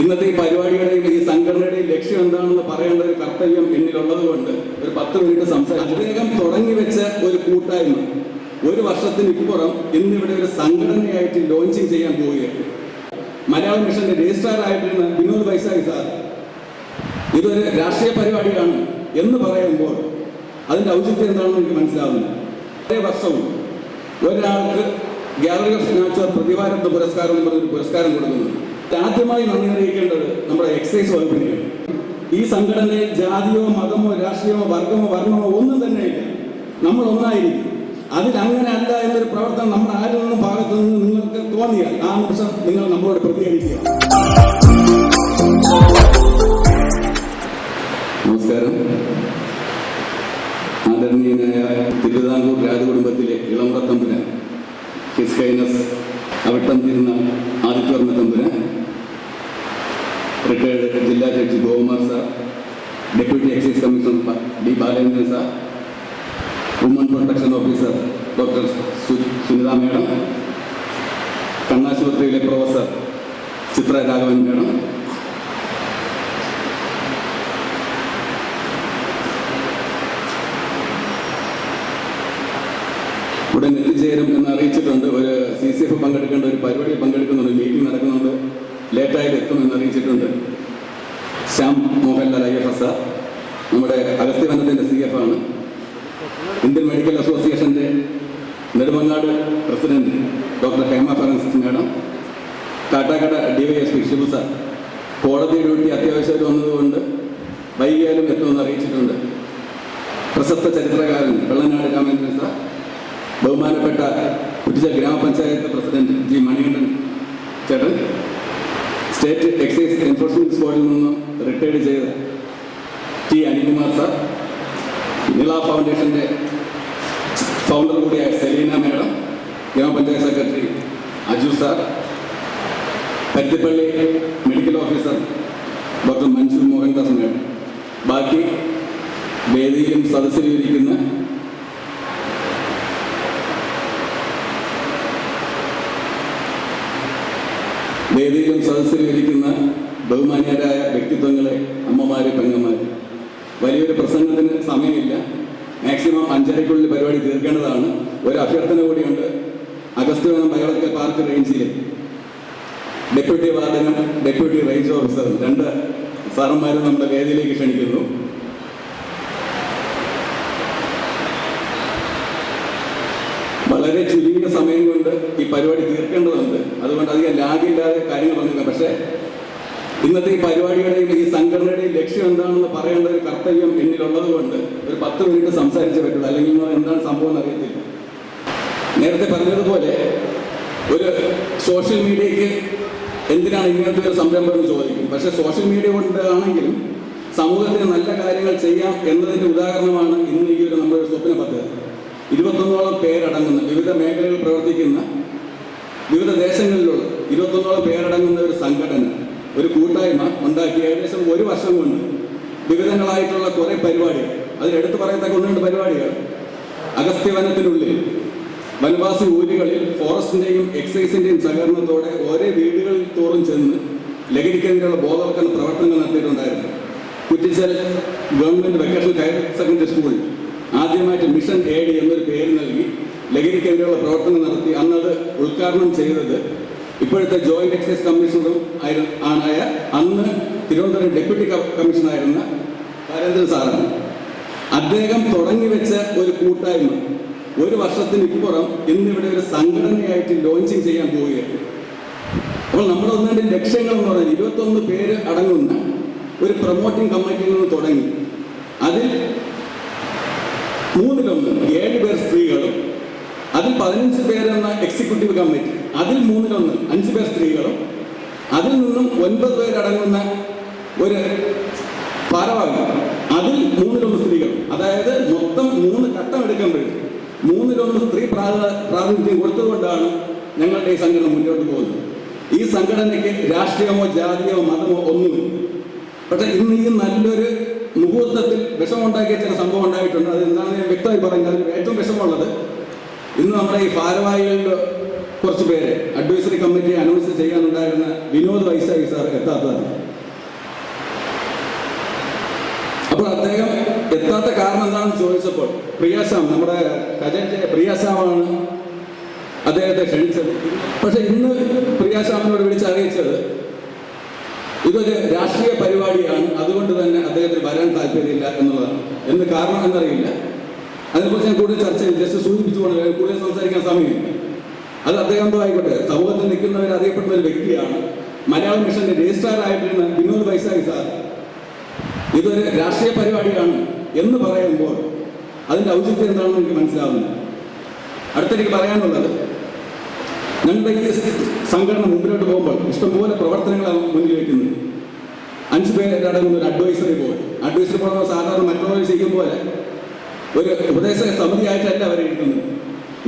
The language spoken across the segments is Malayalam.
ഇന്നത്തെ ഈ പരിപാടിയുടെയും ഈ സംഘടനയുടെയും ലക്ഷ്യം എന്താണെന്ന് പറയേണ്ട ഒരു കർത്തവ്യം എന്നിലുള്ളത് കൊണ്ട് ഒരു പത്ത് മിനിറ്റ് സംസാരിച്ചു. അദ്ദേഹം തുടങ്ങി വെച്ച ഒരു കൂട്ടായ്മ ഒരു വർഷത്തിന് ഇപ്പുറം ഇന്നിവിടെ ഒരു സംഘടനയായിട്ട് ലോഞ്ചിങ് ചെയ്യാൻ പോവുകയാണ്. മലയാളം മിഷന്റെ രജിസ്ട്രാർ ആയിട്ടിരുന്ന വിനോദ് വൈസാഖി സാർ ഇതൊരു രാഷ്ട്രീയ പരിപാടിയാണ് എന്ന് പറയുമ്പോൾ അതിന്റെ ഔചിത്യം എന്താണെന്ന് എനിക്ക് മനസ്സിലാവുന്നു. ഒരേ വർഷവും ഒരാൾക്ക് ഗാലറി ഓഫ് നാച്ചുറൽ പ്രതിഭാരത്ന പുരസ്കാരം പറഞ്ഞൊരു പുരസ്കാരം കൊടുക്കുന്നു. ആദ്യമായി നന്ദി അറിയിക്കേണ്ടത് നമ്മുടെ എക്സൈസ് വകുപ്പിനെയാണ്. ഈ സംഘടനയിൽ ജാതിയോ മതമോ രാഷ്ട്രീയമോ വർഗമോ വർണമോ ഒന്നും തന്നെ ഇല്ല. നമ്മൾ ഒന്നായിരിക്കും. അതിൽ അങ്ങനെ അല്ല എന്നൊരു പ്രവർത്തനം നമ്മുടെ ആരിൽ നിന്നും ഭാഗത്തു നിന്ന് നിങ്ങൾക്ക് തോന്നിയാൽ ആ നിമിഷം നിങ്ങൾ നമ്മളോട് പ്രതികരിക്കുക. നമസ്കാരം. ആദരണീയനായ തിരുവിതാംകൂർ രാജകുടുംബത്തിലെ ഇളമുറ തമ്പുരാൻ ഹിസ് ഹൈനസ് അവിട്ടം തിരുന്ന ആദിത്യവർമ്മ തമ്പുരാൻ റിട്ടയർഡ് ജില്ലാ judge Gokumar sir deputy excise commissioner D Balendran sir woman protection officer doctor Sunitha madam കണ്ണാശുപത്രിയിലെ professor Chitra Raghavan madam. ഉടൻ എത്തിച്ചേരും എന്ന് അറിയിച്ചിട്ടുണ്ട്. ഒരു സി സി എഫ് പങ്കെടുക്കേണ്ട ഒരു പരിപാടി പങ്കെടുക്കുന്നുണ്ട്. മീറ്റിംഗ് നടക്കുന്നുണ്ട്. ലേറ്റായിട്ട് എത്തുമെന്ന് അറിയിച്ചിട്ടുണ്ട്. Shyam Mohanlal I F S നമ്മുടെ അഗസ്ത്യവനത്തിന്റെ സി എഫ് ആണ്. ഇന്ത്യൻ മെഡിക്കൽ അസോസിയേഷന്റെ Nedumangad president doctor Hema Francis madam. Kattakada DYSP Shibu sir. കോടതി ഡ്യൂട്ടി അത്യാവശ്യമായിട്ട് വന്നതുകൊണ്ട് വൈകിയാലും എത്തുമെന്ന് അറിയിച്ചിട്ടുണ്ട്. പ്രശസ്ത ചരിത്രകാരൻ വെള്ളനാട് രാമേന്ദ്രൻ സാർ. ബഹുമാനപ്പെട്ട കുറ്റിച്ച ഗ്രാമപഞ്ചായത്ത് പ്രസിഡന്റ് ജി മണികണ്ഠൻ ചേട്ടൻ. സ്റ്റേറ്റ് എക്സൈസ് എൻഫോഴ്സ്മെന്റ് സ്ക്വാഡിൽ നിന്ന് റിട്ടയർഡ് ചെയ്ത ടി അനികുമാർ സാർ നിള ഫൗണ്ടേഷന്റെ ഫൗണ്ടർ കൂടിയായ Selina madam grama panchayat secretary Aju sir Paruthippally medical officer doctor Manju Mohandas madam. ബാക്കി വേദിയിലും സദസ്സിലും ഇരിക്കുന്ന വേദിയിലും സദസ്സിലും ബഹുമാന്യരായ വ്യക്തിത്വങ്ങളെ അമ്മമാരെ പെങ്ങന്മാരെ. വലിയൊരു പ്രസംഗത്തിന് സമയമില്ല. മാക്സിമം അഞ്ചരയ്ക്കുള്ളിൽ പരിപാടി തീർക്കേണ്ടതാണ്. ഒരു അഭ്യർത്ഥന കൂടിയുണ്ട്. അഗസ്ത്യവനം ബയോളജിക്കൽ പാർക്ക് റേഞ്ചിലെ. ഡെപ്യൂട്ടി വാർഡനും ഡെപ്യൂട്ടി റേഞ്ച് ഓഫീസറും രണ്ട് സാറന്മാരും നമ്മുടെ വേദിയിലേക്ക് ക്ഷണിക്കുന്നു. വളരെ ചുരുങ്ങിയ സമയം കൊണ്ട് ഈ പരിപാടി തീർക്കേണ്ടതുണ്ട്. അതുകൊണ്ട് അധികം ലാഗില്ലാതെ കാര്യങ്ങൾ പറഞ്ഞില്ല പക്ഷേ ഇന്നത്തെ ഈ പരിപാടിയുടെയും ഈ സംഘടനയുടെയും ലക്ഷ്യം എന്താണെന്ന് പറയേണ്ട ഒരു കർത്തവ്യം എന്നിലുള്ളത് കൊണ്ട് ഒരു പത്ത് മിനിറ്റ് സംസാരിച്ചേ പറ്റുള്ളൂ. അല്ലെങ്കിൽ എന്താണ് സംഭവം അറിയത്തില്ല. നേരത്തെ പറഞ്ഞതുപോലെ ഒരു സോഷ്യൽ മീഡിയക്ക് എന്തിനാണ് ഇങ്ങനത്തെ ഒരു സംരംഭം എന്ന് ചോദിക്കും. പക്ഷേ സോഷ്യൽ മീഡിയ കൊണ്ടാണെങ്കിലും സമൂഹത്തിന് നല്ല കാര്യങ്ങൾ ചെയ്യാം എന്നതിന്റെ ഉദാഹരണമാണ് ഇന്ന് ഈ ഒരു നമ്മുടെ സ്വപ്ന പദ്ധതി. ഇരുപത്തൊന്നോളം പേരടങ്ങുന്ന വിവിധ മേഖലകളിൽ പ്രവർത്തിക്കുന്ന വിവിധ ദേശങ്ങളിലുള്ള ഇരുപത്തൊന്നോളം പേരടങ്ങുന്ന ഒരു സംഘടന ഒരു കൂട്ടായ്മ ഉണ്ടാക്കി ഏകദേശം ഒരു വർഷം കൊണ്ട് വിവിധങ്ങളായിട്ടുള്ള കുറേ പരിപാടികൾ അതിലെടുത്ത് പറയത്തക്ക ഒന്നുണ്ട് പരിപാടികൾ. അഗസ്ത്യവനത്തിനുള്ളിൽ വനവാസി ഊരുകളിൽ ഫോറസ്റ്റിന്റെയും എക്സൈസിന്റെയും സഹകരണത്തോടെ ഓരോ വീടുകളിൽ തോറും ചെന്ന് ലഹരിക്കെതിരെയുള്ള ബോധവൽക്കരണ പ്രവർത്തനങ്ങൾ നടത്തിയിട്ടുണ്ടായിരുന്നു. Kuttichal government vocational higher secondary school ആദ്യമായിട്ട് മിഷൻ എ ഡി എന്നൊരു പേര് നൽകി. ലഹരിക്കെതിരെയുള്ള പ്രവർത്തനം നടത്തി അന്നത് ഉദ്ഘാടനം ചെയ്തത് ഇപ്പോഴത്തെ ജോയിന്റ് എക്സൈസ് കമ്മീഷണറും ആണായ അന്ന് തിരുവനന്തപുരം ഡെപ്യൂട്ടി കമ്മീഷണറായിരുന്ന നരേന്ദ്രൻ സാറാണ്. അദ്ദേഹം തുടങ്ങി വെച്ച ഒരു കൂട്ടായ്മ ഒരു വർഷത്തിന് ഇപ്പുറം ഇന്നിവിടെ ഒരു സംഘടനയായിട്ട് ലോഞ്ചിങ് ചെയ്യാൻ പോവുകയാണ്. അപ്പോൾ നമ്മുടെ ഒന്നിന്റെ ലക്ഷ്യങ്ങൾ എന്ന് പറഞ്ഞാൽ ഇരുപത്തൊന്ന് പേര് അടങ്ങുന്ന ഒരു പ്രൊമോട്ടിംഗ് കമ്മിറ്റിയിൽ നിന്ന് തുടങ്ങി. അതിൽ മൂന്നിലൊന്ന് ഏഴ് പേർ സ്ത്രീകളും അതിൽ പതിനഞ്ച് പേരെന്ന എക്സിക്യൂട്ടീവ് കമ്മിറ്റി അതിൽ മൂന്നിലൊന്ന് അഞ്ച് പേർ സ്ത്രീകളും. അതിൽ നിന്നും ഒൻപത് പേരടങ്ങുന്ന ഒരു ഭാരവാഹി അതിൽ മൂന്നിലൊന്ന് സ്ത്രീകൾ അതായത് മൊത്തം മൂന്ന് ഘട്ടം എടുക്കുമ്പോൾ മൂന്നിലൊന്ന് സ്ത്രീ പ്രാത- പ്രാതിനിധ്യം കൊടുത്തുകൊണ്ടാണ് ഞങ്ങളുടെ ഈ സംഘടന മുന്നോട്ട് പോകുന്നത്. ഈ സംഘടനയ്ക്ക് രാഷ്ട്രീയമോ ജാതിയോ മതമോ ഒന്നുമില്ല. പക്ഷെ ഇന്ന് ഈ നല്ലൊരു മുഹൂർത്തത്തിൽ വിഷമുണ്ടാക്കിയ ചില സംഭവം ഉണ്ടായിട്ടുണ്ട്. അത് എന്താണെന്ന് ഞാൻ വ്യക്തമായി പറയുന്നത് ഏറ്റവും വിഷമമുള്ളത് ഇന്ന് നമ്മുടെ ഈ ഭാരവാഹികളുടെ കുറച്ച് പേര് അഡ്വൈസറി കമ്മിറ്റി അനൗൺസ് ചെയ്യാനുണ്ടായിരുന്ന വിനോദ് വൈസായി സാർ എത്താത്തതാണ് അപ്പോൾ അദ്ദേഹം എത്താത്ത കാരണം എന്താണെന്ന് ചോദിച്ചപ്പോൾ പ്രിയാസാം നമ്മുടെ കജന്റെ പ്രിയാസാമാണ് അദ്ദേഹത്തെ ക്ഷണിച്ചത്. പക്ഷെ ഇന്ന് പ്രിയാസാമിനോട് വിളിച്ച് അറിയിച്ചത് ഇതൊരു രാഷ്ട്രീയ പരിപാടിയാണ് അതുകൊണ്ട് തന്നെ അദ്ദേഹത്തിന് വരാൻ താല്പര്യമില്ല എന്നുള്ളതാണ്. എന്ത് കാരണം എന്നറിയില്ല. അതിനെക്കുറിച്ച് ഞാൻ കൂടുതൽ ചർച്ച ചെയ്യും. ജസ്റ്റ് സൂചിപ്പിച്ചുകൊണ്ട് കൂടുതൽ സംസാരിക്കാൻ സമയം അത് അദ്ദേഹം ആയിക്കോട്ടെ സമൂഹത്തിൽ നിൽക്കുന്നവർ അറിയപ്പെടുന്ന ഒരു വ്യക്തിയാണ്. മലയാളം മിഷന്റെ രജിസ്ട്രാർ ആയിട്ടിരുന്ന വിനോദ് വൈസാഖി സാർ. ഇതൊരു രാഷ്ട്രീയ പരിപാടിയാണ് എന്ന് പറയുമ്പോൾ അതിന്റെ ഔചിത്യം എന്താണെന്ന് എനിക്ക് മനസ്സിലാവുന്നു അടുത്തെനിക്ക് പറയാനുള്ളത് ഞങ്ങളുടെ ഈ സംഘടന മുമ്പിലോട്ട് പോകുമ്പോൾ ഇഷ്ടംപോലെ പ്രവർത്തനങ്ങളാണ് മുന്നിൽ വയ്ക്കുന്നത്. അഞ്ച് പേരടങ്ങുന്ന ഒരു അഡ്വൈസറി ബോർഡ് അഡ്വൈസറി ബോർഡ് സാധാരണ മറ്റുള്ളവർ ചെയ്യും പോലെ ഒരു ഉപദേശ സമിതിയായിട്ടല്ല അവർ എഴുതുന്നത്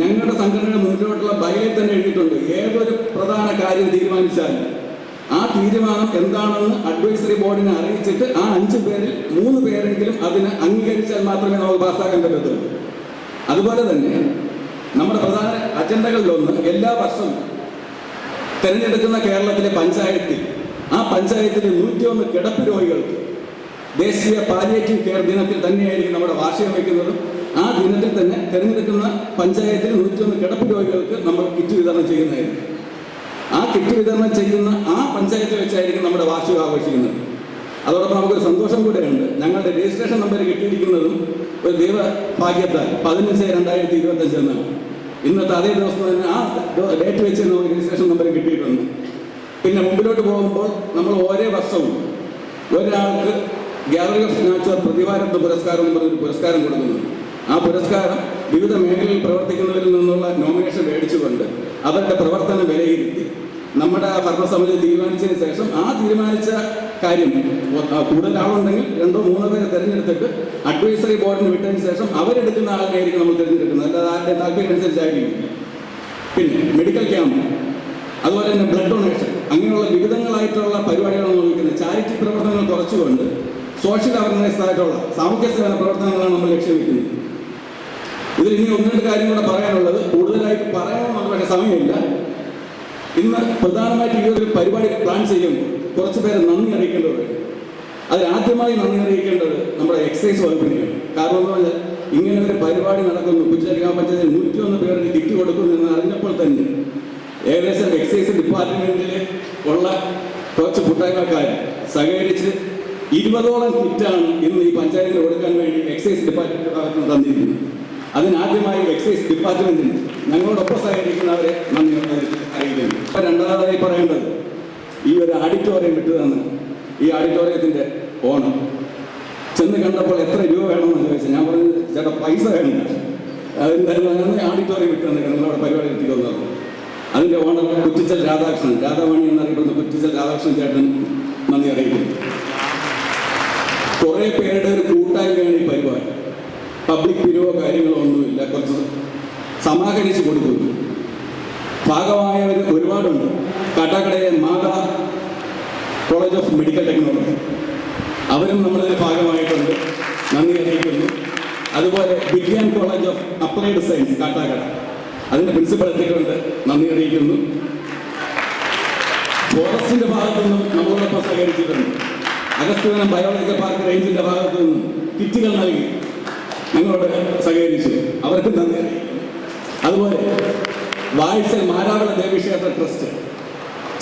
ഞങ്ങളുടെ സംഘടനയുടെ മുന്നിലോട്ടുള്ള ബൈലിൽ തന്നെ എഴുതിയിട്ടുണ്ട്. ഏതൊരു പ്രധാന കാര്യം തീരുമാനിച്ചാലും ആ തീരുമാനം എന്താണെന്ന് അഡ്വൈസറി ബോർഡിനെ അറിയിച്ചിട്ട് ആ അഞ്ച് പേരിൽ മൂന്ന് പേരെങ്കിലും അതിന് അംഗീകരിച്ചാൽ മാത്രമേ നമുക്ക് പാസ്സാക്കാൻ പറ്റത്തുള്ളൂ. അതുപോലെ തന്നെ നമ്മുടെ പ്രധാന അജണ്ടകളിലൊന്ന് എല്ലാ വർഷവും തിരഞ്ഞെടുക്കുന്ന കേരളത്തിലെ പഞ്ചായത്തിൽ ആ പഞ്ചായത്തിലെ നൂറ്റിയൊന്ന് കിടപ്പ് രോഗികൾക്ക് ദേശീയ പാലിയേറ്റീവ് കെയർ ദിനത്തിൽ തന്നെയായിരിക്കും നമ്മുടെ വാർഷികം വയ്ക്കുന്നതും. ആ ദിനത്തിൽ തന്നെ തിരഞ്ഞെടുക്കുന്ന പഞ്ചായത്തിൽ നൂറ്റൊന്ന് കിടപ്പ് രോഗികൾക്ക് നമ്മൾ കിറ്റ് വിതരണം ചെയ്യുന്നതായിരിക്കും. ആ കിറ്റ് വിതരണം ചെയ്യുന്ന ആ പഞ്ചായത്ത് വെച്ചായിരിക്കും നമ്മുടെ വാർഷികം ആഘോഷിക്കുന്നത്. അതോടൊപ്പം നമുക്കൊരു സന്തോഷം കൂടെയുണ്ട്. ഞങ്ങളുടെ രജിസ്ട്രേഷൻ നമ്പർ കിട്ടിയിരിക്കുന്നതും ഒരു ദൈവ ഭാഗ്യത്താൽ പതിനഞ്ച് രണ്ടായിരത്തി ഇരുപത്തഞ്ച് ഇന്നത്തെ അതേ ദിവസം തന്നെ ആ ഡേറ്റ് വെച്ച് നമുക്ക് രജിസ്ട്രേഷൻ നമ്പർ കിട്ടിയിട്ടുണ്ട്. പിന്നെ മുമ്പിലോട്ട് പോകുമ്പോൾ നമ്മൾ ഓരോ വർഷവും ഒരാൾക്ക് ഗ്യാലറി ഓഫ് നാച്ചുറൽ പ്രതിഭാരത്ന പുരസ്കാരം എന്ന് പറഞ്ഞൊരു പുരസ്കാരം കൊടുക്കുന്നു. ആ പുരസ്കാരം വിവിധ മേഖലയിൽ പ്രവർത്തിക്കുന്നവരിൽ നിന്നുള്ള നോമിനേഷൻ മേടിച്ചുകൊണ്ട് അവരുടെ പ്രവർത്തനം വിലയിരുത്തി. നമ്മുടെ ഭരണസമിതി തീരുമാനിച്ചതിന് ശേഷം ആ തീരുമാനിച്ച കാര്യം കൂടുതൽ ആളുണ്ടെങ്കിൽ രണ്ടോ മൂന്നോ പേരെ തിരഞ്ഞെടുത്തിട്ട് അഡ്വൈസറി ബോർഡിന് വിട്ടതിന് ശേഷം അവരെടുക്കുന്ന ആളിനെയായിരിക്കും നമ്മൾ തിരഞ്ഞെടുക്കുന്നത്. അല്ലാതെ ആരുടെ താല്പര്യം അനുസരിച്ചായിരിക്കും പിന്നെ മെഡിക്കൽ ക്യാമ്പ് അതുപോലെ തന്നെ ബ്ലഡ് ഡൊണേഷൻ അങ്ങനെയുള്ള വിവിധങ്ങളായിട്ടുള്ള പരിപാടികളാണ് നമ്മൾ വയ്ക്കുന്നത്. ചാരിറ്റി പ്രവർത്തനങ്ങൾ കുറച്ചുകൊണ്ട് സോഷ്യൽ അവയർനെസ് ആയിട്ടുള്ള സാമൂഹ്യ സേവന പ്രവർത്തനങ്ങളാണ് നമ്മൾ ലക്ഷ്യം ഇതിൽ ഇനി ഒന്ന് രണ്ട് കാര്യം കൂടെ പറയാനുള്ളത്. കൂടുതലായിട്ട് പറയണമെന്നുള്ള പക്ഷേ സമയമില്ല. ഇന്ന് പ്രധാനമായിട്ട് ഈ ഒരു പരിപാടി പ്ലാൻ ചെയ്യുമ്പോൾ കുറച്ച് പേരെ നന്ദി അറിയിക്കേണ്ടതുണ്ട്. അതിൽ ആദ്യമായി നന്ദി അറിയിക്കേണ്ടത് നമ്മുടെ എക്സൈസ് വകുപ്പിനെയാണ്. കാരണം എന്ന് പറഞ്ഞാൽ ഇങ്ങനെ ഒരു പരിപാടി നടക്കുന്നു. പുച്ചേരി ഗ്രാമപഞ്ചായത്തിൽ നൂറ്റിയൊന്ന് പേർക്ക് കിറ്റ് കൊടുക്കുന്നു എന്ന് അറിഞ്ഞപ്പോൾ തന്നെ ഏകദേശം എക്സൈസ് ഡിപ്പാർട്ട്മെന്റിൽ ഉള്ള കുറച്ച് കൂട്ടായ്മക്കാർ സഹകരിച്ച് ഇരുപതോളം കിറ്റാണ് ഇന്ന് ഈ പഞ്ചായത്തിന് കൊടുക്കാൻ വേണ്ടി എക്സൈസ് ഡിപ്പാർട്ട്മെന്റ് തന്നിരിക്കുന്നത്. അതിനാദ്യമായി എക്സൈസ് ഡിപ്പാർട്ട്മെന്റിന് ഞങ്ങളോടൊപ്പം സഹകരിക്കുന്നവരെ നന്ദി അറിയിക്കുന്നു. ഇപ്പൊ രണ്ടാമതായി പറയേണ്ടത് ഈ ഒരു ഓഡിറ്റോറിയം വിട്ടുതന്ന് ഈ ആഡിറ്റോറിയത്തിന്റെ ഓണം. ചെന്ന് കണ്ടപ്പോൾ എത്ര രൂപ വേണമെന്ന് ചോദിച്ചാൽ ഞാൻ പറഞ്ഞത് ചേട്ടാ പൈസ വേണം. അതിന് ആഡിറ്റോറിയം വിട്ടു തന്നെ നിങ്ങളവിടെ പരിപാടി എത്തി പറഞ്ഞു അതിന്റെ ഓണം കുറ്റിച്ചൽ രാധാകൃഷ്ണൻ. രാധാവാണി എന്നറിയപ്പെടുന്ന കുറ്റിച്ചൽ രാധാകൃഷ്ണൻ ചേട്ടൻ നന്ദി അറിയിക്കുന്നു. കുറെ പേരുടെ ഒരു കൂട്ടായ്മയാണ് ഈ പരിപാടി. പബ്ലിക് പിരിവോ കാര്യങ്ങളോ ഒന്നുമില്ല. കുറച്ച് സമാഹരിച്ച് കൊടുക്കുന്നു. ഭാഗമായവർ ഒരുപാടുണ്ട്. കാട്ടാക്കടയെ Matha college of medical technology അവരും നമ്മളതിന് ഭാഗമായിട്ടുണ്ട്. നന്ദി അറിയിക്കുന്നു. അതുപോലെ Vijnan college of applied science Kattakada. അതിന്റെ പ്രിൻസിപ്പൾ എത്തിക്കൊണ്ട് നന്ദി അറിയിക്കുന്നു. അഗസ്ത്യവനം ബയോളജിക്കൽ പാർക്ക് റേഞ്ചിന്റെ ഭാഗത്ത് നിന്നും കിറ്റുകൾ നൽകി. ഞങ്ങളോട് സഹകരിച്ചു. അവർക്ക് നന്ദി. അതുപോലെ വാഴ്ച മാരാവള ദേവീക്ഷേത്ര ട്രസ്റ്റ്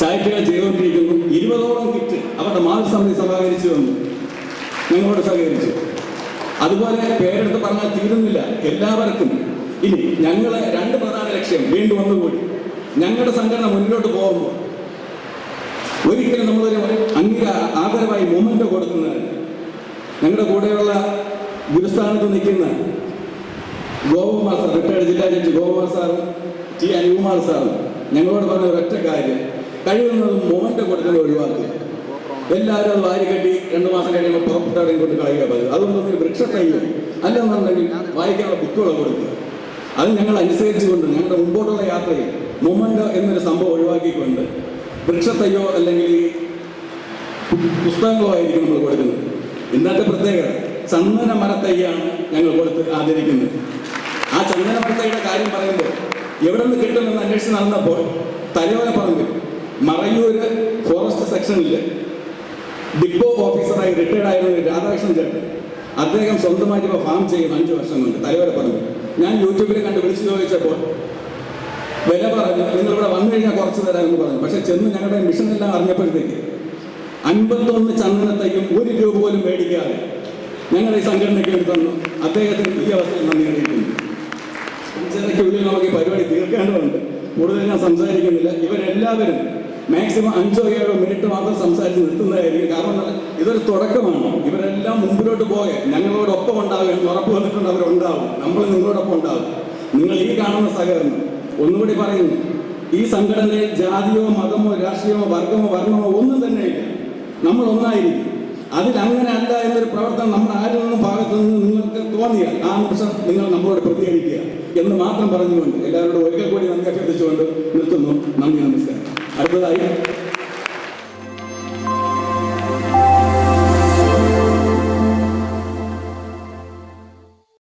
ചായറ്റുകൾ ചെയ്തുകൊണ്ടിരിക്കുന്നു. ഇരുപതോളം കിറ്റ് അവരുടെ മാതൃസമിതി സമാഹരിച്ചു വന്നു. ഞങ്ങളോട് സഹകരിച്ചു. അതുപോലെ പേരെടുത്ത് പറഞ്ഞാൽ തീരുന്നില്ല. എല്ലാവർക്കും ഇനി ഞങ്ങളെ രണ്ട് പ്രധാന ലക്ഷ്യം വീണ്ടും വന്നുകൂടി ഞങ്ങളുടെ സംഘടന മുന്നോട്ട് പോകുമ്പോൾ ഒരിക്കലും നമ്മളൊരു അംഗീക ആദരവായി മൊമെന്റ് കൊടുക്കുന്നത് ഞങ്ങളുടെ കൂടെയുള്ള ഗുരുസ്ഥാനത്ത് നിൽക്കുന്ന ഗോപകുമാർ സാർ റിട്ടയർഡ് ജില്ലാ ജഡ്ജി ഗോപകുമാർ സാറും ടി അനുകുമാർ സാറും ഞങ്ങളോട് പറഞ്ഞ ഒരൊറ്റ കാര്യം. കഴിയുന്നതും മൊമെന്റ് കൊടുക്കുന്നത് ഒഴിവാക്കുക. എല്ലാവരും അത് വാരി കെട്ടി രണ്ടു മാസം കഴിയുമ്പോൾ പുറപ്പെട്ടവരെയും കൊണ്ട് കളയുക പതിവ്. അതുകൊണ്ട് ഒരു വൃക്ഷത്തയ്യോ അല്ലെന്നുണ്ടെങ്കിൽ വായിക്കാനുള്ള ബുക്കുകൾ കൊടുക്കുക. അത് ഞങ്ങൾ അനുസരിച്ചുകൊണ്ട് ഞങ്ങളുടെ മുമ്പോട്ടുള്ള യാത്രയിൽ മൊമെന്റ് എന്നൊരു സംഭവം ഒഴിവാക്കിക്കൊണ്ട് വൃക്ഷത്തയ്യോ അല്ലെങ്കിൽ പുസ്തകങ്ങളോ ആയിരിക്കും നമ്മൾ കൊടുക്കുന്നത്. ഇന്നത്തെ പ്രത്യേകത ചന്ദന മരത്തയ്യാണ് ഞങ്ങൾ കൊടുത്ത് ആദരിക്കുന്നത് ആ ചന്ദന മരത്തയ്യുടെ കാര്യം പറയുമ്പോൾ എവിടെ നിന്ന് കിട്ടുമെന്ന് അന്വേഷിച്ച് നടന്നപ്പോൾ തലയോല പറമ്പിൽ മറയൂര് ഫോറസ്റ്റ് സെക്ഷനിൽ ഡിപ്പോ ഓഫീസറായി റിട്ടയർഡ് ആയിരുന്ന രാധാകൃഷ്ണൻ ചേട്ടൻ അദ്ദേഹം സ്വന്തമായിട്ട് ഇപ്പോൾ ഫാം ചെയ്യുന്നു അഞ്ച് വർഷം കൊണ്ട് തലവരെ പറഞ്ഞു. ഞാൻ യൂട്യൂബിൽ കണ്ട് വിളിച്ചു ചോദിച്ചപ്പോൾ വില പറഞ്ഞു. നിങ്ങൾ ഇവിടെ വന്നു കഴിഞ്ഞാൽ കുറച്ച് തരാമെന്ന് പറഞ്ഞു. പക്ഷെ ചെന്ന് ഞങ്ങളുടെ മിഷൻ എല്ലാം അറിഞ്ഞപ്പോഴത്തേക്ക് അൻപത്തൊന്ന് ചന്ദനത്തേക്കും ഒരു രൂപ പോലും മേടിക്കാതെ ഞങ്ങളുടെ ഈ സംഘടനയ്ക്ക് വേണ്ടി തന്നു. അദ്ദേഹത്തിന് ഈ അവസ്ഥയിൽ നന്ദി അറിയിക്കുന്നു. അഞ്ചരയ്ക്കുള്ളിൽ നമുക്ക് ഈ പരിപാടി തീർക്കേണ്ടതുണ്ട്. കൂടുതൽ ഞാൻ സംസാരിക്കുന്നില്ല. ഇവരെല്ലാവരും മാക്സിമം അഞ്ചോ ഏഴോ മിനിറ്റ് മാത്രം സംസാരിച്ച് നിർത്തുന്നതായിരിക്കും. കാരണം ഇതൊരു തുടക്കമാണ്. ഇവരെല്ലാം മുമ്പിലോട്ട് പോകെ ഞങ്ങളോടൊപ്പം ഉണ്ടാവുക ഉറപ്പ് വന്നിട്ടുണ്ട് അവരുണ്ടാവും നമ്മൾ നിങ്ങളോടൊപ്പം ഉണ്ടാവും. നിങ്ങൾ ഈ കാണുന്ന സഹകരണം ഒന്നുകൂടി പറയുന്നു ഈ സംഘടനയിൽ ജാതിയോ മതമോ രാഷ്ട്രീയമോ വർഗമോ വർണമോ ഒന്നും തന്നെ നമ്മൾ ഒന്നായിരിക്കും. അതിൽ അങ്ങനെ അല്ല എന്നൊരു പ്രവർത്തനം നമ്മൾ ആരിൽ നിന്നും ഭാഗത്തു നിന്ന് നിങ്ങൾക്ക് തോന്നിയാൽ ആ നിമിഷം നിങ്ങൾ നമ്മളോട് പ്രതികരിക്കുക എന്ന് മാത്രം പറഞ്ഞുകൊണ്ട് എല്ലാവരോടും ഒരിക്കൽ കൂടി നന്ദി അഭ്യർത്ഥിച്ചുകൊണ്ട് നിർത്തുന്നു. നന്ദി നമസ്കാരം. അടുത്തതായി